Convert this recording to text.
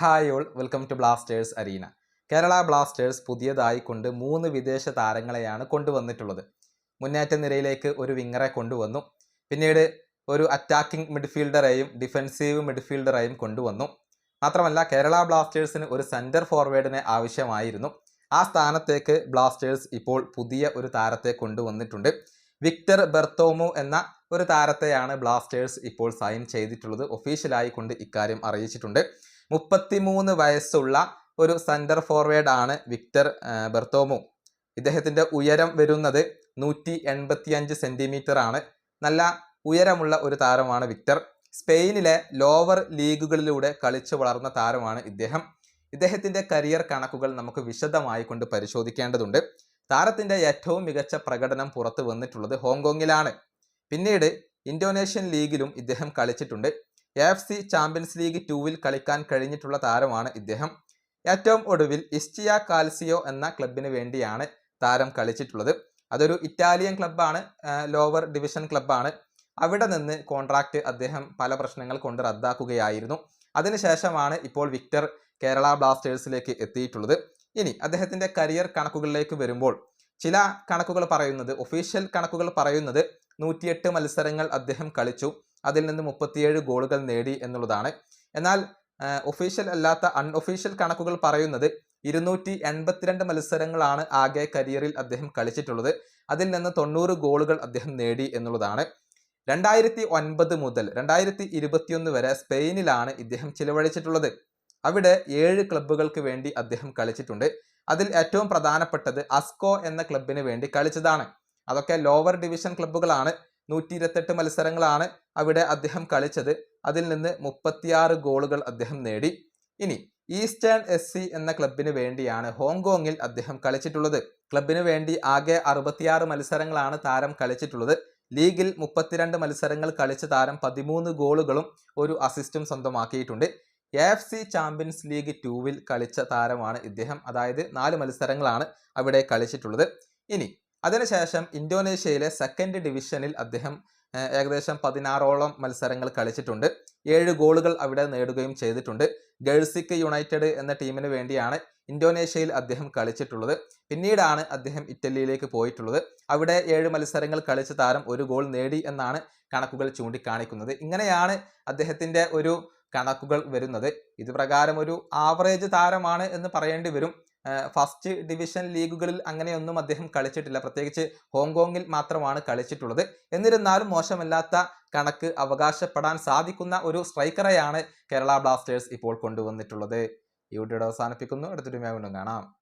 Hi all welcome to Blasters Arena Kerala Blasters പുതിയതായി കൊണ്ട് മൂന്ന് വിദേശ താരങ്ങളെയാണ് കൊണ്ടുവന്നിട്ടുള്ളത്. മുന്നേറ്റ നിരയിലേക്ക് ഒരു വിങ്ങറെ കൊണ്ടുവന്നു. പിന്നീട് ഒരു അറ്റാക്കിംഗ് മിഡ്ഫീൽഡറെയും ഡിഫൻസീവ് മിഡ്ഫീൽഡറെയും കൊണ്ടുവന്നു. മാത്രമല്ല കേരള ബ്ലാസ്റ്റേഴ്സിന് ഒരു സെന്റർ ഫോർവേഡിനെ ആവശ്യമായിരുന്നു. ആ സ്ഥാനത്തേക്ക് ബ്ലാസ്റ്റേഴ്സ് ഇപ്പോൾ പുതിയ ഒരു താരത്തെ കൊണ്ടുവന്നിട്ടുണ്ട്. വിക്ടർ ബെർത്തോമു എന്ന ഒരു താരത്തെയാണ് ബ്ലാസ്റ്റേഴ്സ് ഇപ്പോൾ സൈൻ ചെയ്തിട്ടുള്ളത്. ഒഫീഷ്യലായി കൊണ്ട് ഇക്കാര്യം അറിയിച്ചിട്ടുണ്ട്. മുപ്പത്തിമൂന്ന് വയസ്സുള്ള ഒരു സെന്റർ ഫോർവേഡ് ആണ് വിക്ടർ ബെർത്തോമു. ഇദ്ദേഹത്തിന്റെ ഉയരം വരുന്നത് നൂറ്റി എൺപത്തിയഞ്ച് സെന്റിമീറ്റർ ആണ്. നല്ല ഉയരമുള്ള ഒരു താരമാണ് വിക്ടർ. സ്പെയിനിലെ ലോവർ ലീഗുകളിലൂടെ കളിച്ചു വളർന്ന താരമാണ് ഇദ്ദേഹം. ഇദ്ദേഹത്തിന്റെ കരിയർ കണക്കുകൾ നമുക്ക് വിശദമായി കൊണ്ട് പരിശോധിക്കേണ്ടതുണ്ട്. താരത്തിന്റെ ഏറ്റവും മികച്ച പ്രകടനം പുറത്തു വന്നിട്ടുള്ളത് ഹോങ്കോങ്ങിലാണ്. പിന്നീട് ഇന്തോനേഷ്യൻ ലീഗിലും ഇദ്ദേഹം കളിച്ചിട്ടുണ്ട്. എഫ് സി ചാമ്പ്യൻസ് ലീഗ് ടൂവിൽ കളിക്കാൻ കഴിഞ്ഞിട്ടുള്ള താരമാണ് ഇദ്ദേഹം. ഏറ്റവും ഒടുവിൽ ഇസ്റ്റിയ കാൽസിയോ എന്ന ക്ലബിന് വേണ്ടിയാണ് താരം കളിച്ചിട്ടുള്ളത്. അതൊരു ഇറ്റാലിയൻ ക്ലബ്ബാണ് ലോവർ ഡിവിഷൻ ക്ലബ്ബാണ്. അവിടെ നിന്ന് കോൺട്രാക്റ്റ് അദ്ദേഹം പല പ്രശ്നങ്ങൾ കൊണ്ട് റദ്ദാക്കുകയായിരുന്നു. അതിനുശേഷമാണ് ഇപ്പോൾ വിക്ടർ കേരള ബ്ലാസ്റ്റേഴ്സിലേക്ക് എത്തിയിട്ടുള്ളത്. ഇനി അദ്ദേഹത്തിന്റെ കരിയർ കണക്കുകളിലേക്ക് വരുമ്പോൾ ചില കണക്കുകൾ പറയുന്നത് ഒഫീഷ്യൽ കണക്കുകൾ പറയുന്നത് നൂറ്റിയെട്ട് മത്സരങ്ങൾ അദ്ദേഹം കളിച്ചു. അതിൽ നിന്ന് മുപ്പത്തിയേഴ് ഗോളുകൾ നേടി എന്നുള്ളതാണ്. എന്നാൽ ഒഫീഷ്യൽ അല്ലാത്ത അൺഒഫീഷ്യൽ കണക്കുകൾ പറയുന്നത് ഇരുന്നൂറ്റി എൺപത്തിരണ്ട് മത്സരങ്ങളാണ് ആകെ കരിയറിൽ അദ്ദേഹം കളിച്ചിട്ടുള്ളത്. അതിൽ നിന്ന് തൊണ്ണൂറ് ഗോളുകൾ അദ്ദേഹം നേടി എന്നുള്ളതാണ്. രണ്ടായിരത്തി ഒൻപത് മുതൽ രണ്ടായിരത്തി ഇരുപത്തിയൊന്ന് വരെ സ്പെയിനിലാണ് ഇദ്ദേഹം ചിലവഴിച്ചിട്ടുള്ളത്. അവിടെ ഏഴ് ക്ലബ്ബുകൾക്ക് വേണ്ടി അദ്ദേഹം കളിച്ചിട്ടുണ്ട്. അതിൽ ഏറ്റവും പ്രധാനപ്പെട്ടത് അസ്കോ എന്ന ക്ലബിന് വേണ്ടി കളിച്ചതാണ്. അതൊക്കെ ലോവർ ഡിവിഷൻ ക്ലബ്ബുകളാണ് നൂറ്റി ഇരുപത്തെട്ട് മത്സരങ്ങളാണ്. അവിടെ അദ്ദേഹം കളിച്ചത് അതിൽ നിന്ന് മുപ്പത്തിയാറ് ഗോളുകൾ അദ്ദേഹം നേടി. ഇനി ഈസ്റ്റേൺ എസ് സി എന്ന ക്ലബിന് വേണ്ടിയാണ് ഹോങ്കോങ്ങിൽ അദ്ദേഹം കളിച്ചിട്ടുള്ളത്. ക്ലബിന് വേണ്ടി ആകെ അറുപത്തിയാറ് മത്സരങ്ങളാണ് താരം കളിച്ചിട്ടുള്ളത്. ലീഗിൽ മുപ്പത്തിരണ്ട് മത്സരങ്ങൾ കളിച്ച താരം പതിമൂന്ന് ഗോളുകളും ഒരു അസിസ്റ്റും സ്വന്തമാക്കിയിട്ടുണ്ട്. എഫ് സി ചാമ്പ്യൻസ് ലീഗ് ടൂവിൽ കളിച്ച താരമാണ് ഇദ്ദേഹം. അതായത് നാല് മത്സരങ്ങളാണ് അവിടെ കളിച്ചിട്ടുള്ളത്. ഇനി അതിനുശേഷം ഇന്തോനേഷ്യയിലെ സെക്കൻഡ് ഡിവിഷനിൽ അദ്ദേഹം ഏകദേശം പതിനാറോളം മത്സരങ്ങൾ കളിച്ചിട്ടുണ്ട്. ഏഴ് ഗോളുകൾ അവിടെ നേടുകയും ചെയ്തിട്ടുണ്ട്. ഗേൾസിക്ക് യുണൈറ്റഡ് എന്ന ടീമിന് വേണ്ടിയാണ് ഇന്തോനേഷ്യയിൽ അദ്ദേഹം കളിച്ചിട്ടുള്ളത്. പിന്നീടാണ് അദ്ദേഹം ഇറ്റലിയിലേക്ക് പോയിട്ടുള്ളത്. അവിടെ ഏഴ് മത്സരങ്ങൾ കളിച്ച താരം ഒരു ഗോൾ നേടി എന്നാണ് കണക്കുകൾ ചൂണ്ടിക്കാണിക്കുന്നത്. ഇങ്ങനെയാണ് അദ്ദേഹത്തിന്റെ ഒരു കണക്കുകൾ വരുന്നത്. ഇത് പ്രകാരം ഒരു ആവറേജ് താരമാണ് എന്ന് പറയേണ്ടി വരും. ഫസ്റ്റ് ഡിവിഷൻ ലീഗുകളിൽ അങ്ങനെയൊന്നും അദ്ദേഹം കളിച്ചിട്ടില്ല. പ്രത്യേകിച്ച് ഹോങ്കോങ്ങിൽ മാത്രമാണ് കളിച്ചിട്ടുള്ളത്. എന്നിരുന്നാലും മോശമല്ലാത്ത കണക്ക് അവകാശപ്പെടാൻ സാധിക്കുന്ന ഒരു സ്ട്രൈക്കറെയാണ് കേരള ബ്ലാസ്റ്റേഴ്സ് ഇപ്പോൾ കൊണ്ടുവന്നിട്ടുള്ളത്. ഈ വീഡിയോ അവസാനിപ്പിക്കുന്നു. അടുത്തൊരു വീണ്ടും കാണാം.